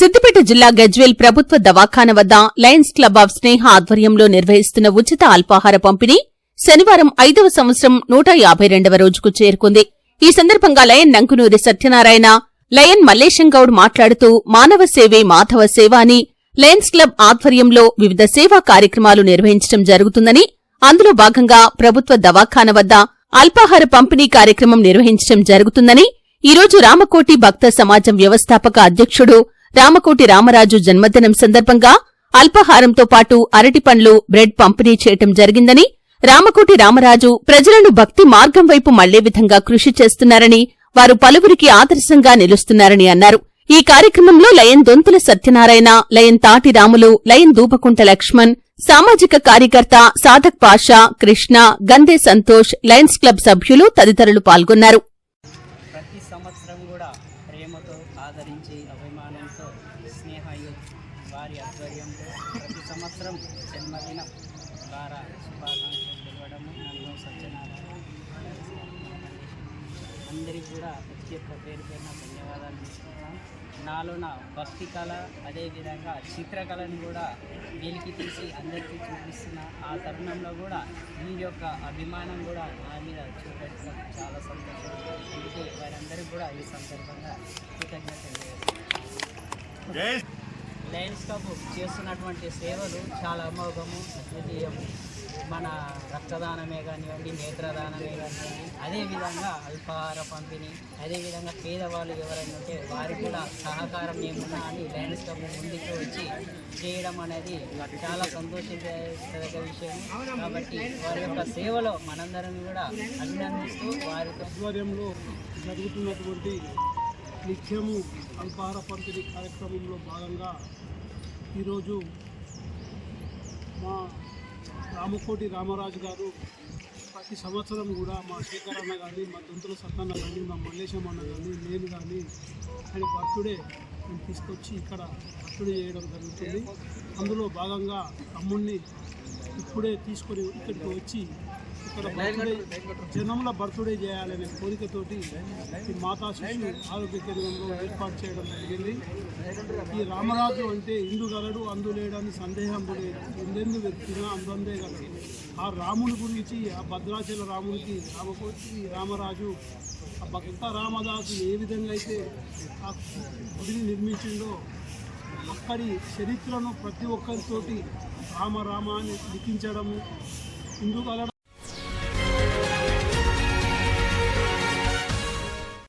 సిద్దిపేట జిల్లా గజ్వేల్ ప్రభుత్వ దవాఖాన వద్ద లయన్స్ క్లబ్ ఆఫ్ స్నేహ ఆధ్వర్యంలో నిర్వహిస్తున్న ఉచిత అల్పాహార పంపిణీ శనివారం ఐదవ సంవత్సరం నూట యాభై రెండవ రోజుకు చేరుకుంది. ఈ సందర్భంగా లయన్ నంకునూరి సత్యనారాయణ లయన్ మల్లేశంగౌడ్ మాట్లాడుతూ మానవ సేవే మాధవ సేవ అని లయన్స్ క్లబ్ ఆధ్వర్యంలో వివిధ సేవా కార్యక్రమాలు నిర్వహించడం జరుగుతుందని అందులో భాగంగా ప్రభుత్వ దవాఖాన వద్ద అల్పాహార పంపిణీ కార్యక్రమం నిర్వహించడం జరుగుతుందని ఈ రోజు రామకోటి భక్త సమాజం వ్యవస్థాపక అధ్యక్షుడు రామకోటి రామరాజు జన్మదినం సందర్భంగా అల్పాహారంతో పాటు అరటిపండ్లు బ్రెడ్ పంపిణీ చేయటం జరిగిందని రామకోటి రామరాజు ప్రజలను భక్తి మార్గం వైపు మళ్ళే విధంగా కృషి చేస్తున్నారని వారు పలువురికి ఆదర్శంగా నిలుస్తున్నారని అన్నారు. ఈ కార్యక్రమంలో లయన్ దొంతుల సత్యనారాయణ లయన్ తాటి రాములు లయన్ దూపకుంట లక్ష్మణ్ సామాజిక కార్యకర్త సాధక్ పాషా కృష్ణ గందే సంతోష్ లయన్స్ క్లబ్ సభ్యులు తదితరులు పాల్గొన్నారు. ప్రేమతో ఆదరించి అభిమానంతో స్నేహ వారి ఆధ్వర్యంలో ప్రతి సంవత్సరం జన్మదినం ద్వారా శుభాకాంక్షలు తెలవడము నన్ను సత్యనారాయణ అందరికీ కూడా ప్రతి ఒక్క పేరు పేరున ధన్యవాదాలు తీసుకుంటాం నా భక్తి కళ అదేవిధంగా చిత్రకళను కూడా వెలికి తీసి అందరికీ చూపిస్తున్న. ఆ తరుణంలో కూడా మీ యొక్క అభిమానం కూడా నా మీద చూపెట్టడం చాలా సంతోషం అందుకే వారందరికీ కూడా ఈ సందర్భంగా కృతజ్ఞతలు. లయన్స్ క్లబ్ చేస్తున్నటువంటి సేవలు చాలా అమోఘము అద్వితీయము మన రక్తదానమే కానివ్వండి నేత్రదానమే కానివ్వండి అదేవిధంగా అల్పాహార పంపిణీ అదేవిధంగా పేదవాళ్ళు ఎవరైనా ఉంటే వారికి కూడా సహకారం ఏమున్నా అని లయన్స్ క్లబ్ ముందుకు వచ్చి చేయడం అనేది చాలా సంతోషించదగ్గ విషయం. కాబట్టి వారి యొక్క సేవలో మనందరం కూడా అభినందిస్తూ వారి ఆధ్వర్యంలో జరుగుతున్నటువంటి నిత్యము అల్పాహార పంపిణీ కార్యక్రమంలో భాగంగా ఈరోజు మా రామకోటి రామరాజు గారు ప్రతి సంవత్సరం కూడా మా శేఖరన్న కానీ మా దొంతుల సత్తన్న కానీ మా మల్లేశం అన్న కానీ నేను కానీ ఆయన బర్త్డే మేము తీసుకొచ్చి ఇక్కడ బర్త్డే చేయడం జరుగుతుంది. అందులో భాగంగా తమ్ముడిని ఇప్పుడే తీసుకొని ఇక్కడికి వచ్చి జనంలో బర్త్డే చేయాలనే కోరికతోటి మాతా శిశు ఆరోగ్య కేంద్రంలో ఏర్పాటు చేయడం జరిగింది. ఈ రామరాజు అంటే ఇందు గలడు అందులేడని సందేహం లేదు ఎందెందు వ్యక్తినా అందందే గలడు ఆ రాముని గురించి ఆ భద్రాచల రామునికి రామకోటి రామరాజు ఆ భక్త రామదాసు ఏ విధంగా అయితే ఆ గుడిని నిర్మించిందో అక్కడి చరిత్రను ప్రతి ఒక్కరితోటి రామ రామ అని లిఖించడము ఇందుకు